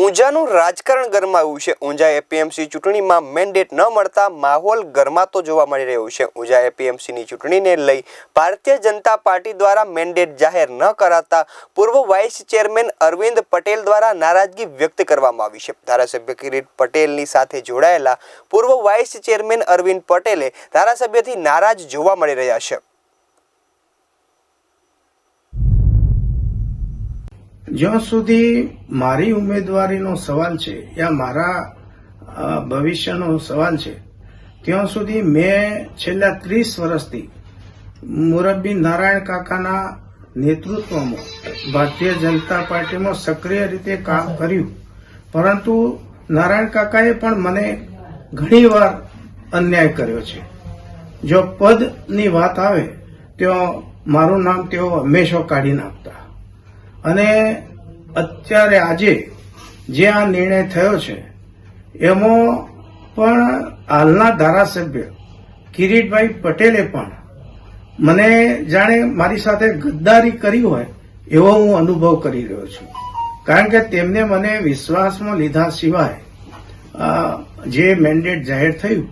ઊંઝાનું રાજકારણ ગરમાયું છે. ઊંઝા એપીએમસી ચૂંટણીમાં મેન્ડેટ ન મળતા માહોલ ગરમાતો જોવા મળી રહ્યો છે. ઊંઝા એપીએમસીની ચૂંટણીને લઈ ભારતીય જનતા પાર્ટી દ્વારા મેન્ડેટ જાહેર ન કરાતા પૂર્વ વાઇસ ચેરમેન અરવિંદ પટેલ દ્વારા નારાજગી વ્યક્ત કરવામાં આવી છે. ધારાસભ્ય કિરીટ પટેલની સાથે જોડાયેલા પૂર્વ વાઇસ ચેરમેન અરવિંદ પટેલે ધારાસભ્યથી નારાજ જોવા મળી રહ્યા છે. જ્યાં સુધી મારી ઉમેદવારીનો સવાલ છે યા મારા ભવિષ્યનો સવાલ છે, ત્યાં સુધી મેં છેલ્લા ત્રીસ વર્ષથી મુરબ્બી નારાયણ કાકાના નેતૃત્વમાં ભારતીય જનતા પાર્ટીમાં સક્રિય રીતે કામ કર્યું. પરંતુ નારાયણ કાકાએ પણ મને ઘણીવાર અન્યાય કર્યો છે. જો પદની વાત આવે, તો મારું નામ તેઓ હંમેશા કાઢી નાખતા. અને અત્યારે આજે જે આ નિર્ણય થયો છે, એમાં પણ હાલના ધારાસભ્ય કિરીટભાઈ પટેલે પણ મને જાણે મારી સાથે ગદ્દારી કરી હોય એવો હું અનુભવ કરી રહ્યો છું. કારણ કે તેમને મને વિશ્વાસમાં લીધા સિવાય જે મેન્ડેટ જાહેર થયું,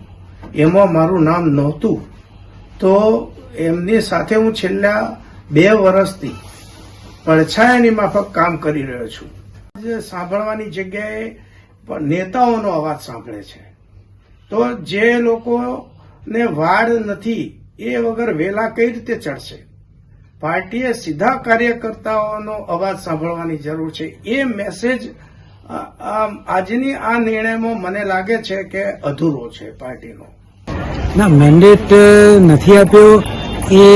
એમાં મારું નામ નહોતું. તો એમની સાથે હું છેલ્લા બે વર્ષથી પડછાયાની માફક કામ કરી રહ્યો છું. જે સાંભળવાની જગ્યાએ નેતાઓનો અવાજ સાંભળે છે. તો જે લોકોને વાડ નથી, એ વગર વેલા કઈ રીતે ચડશે? પાર્ટીએ સીધા કાર્યકર્તાઓનો અવાજ સાંભળવાની જરૂર છે. એ મેસેજ આજની આ નિર્ણયમાં મને લાગે છે કે અધૂરો છે પાર્ટીનો. ના મેન્ડેટ નથી આપ્યો. એ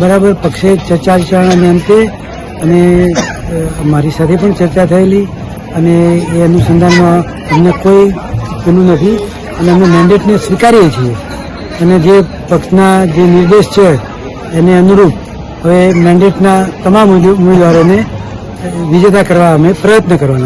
બરાબર પક્ષે ચર્ચા વિચારણાને અંતે અને મારી સાથે પણ ચર્ચા થયેલી અને એ અનુસંધાનમાં અમને કોઈ પેલું નથી અને અમે મેન્ડેટને સ્વીકારીએ છીએ. અને જે પક્ષના જે નિર્દેશ છે એને અનુરૂપ હવે મેન્ડેટના તમામ ઉમેદવારોને વિજેતા કરવા અમે પ્રયત્ન કરવાના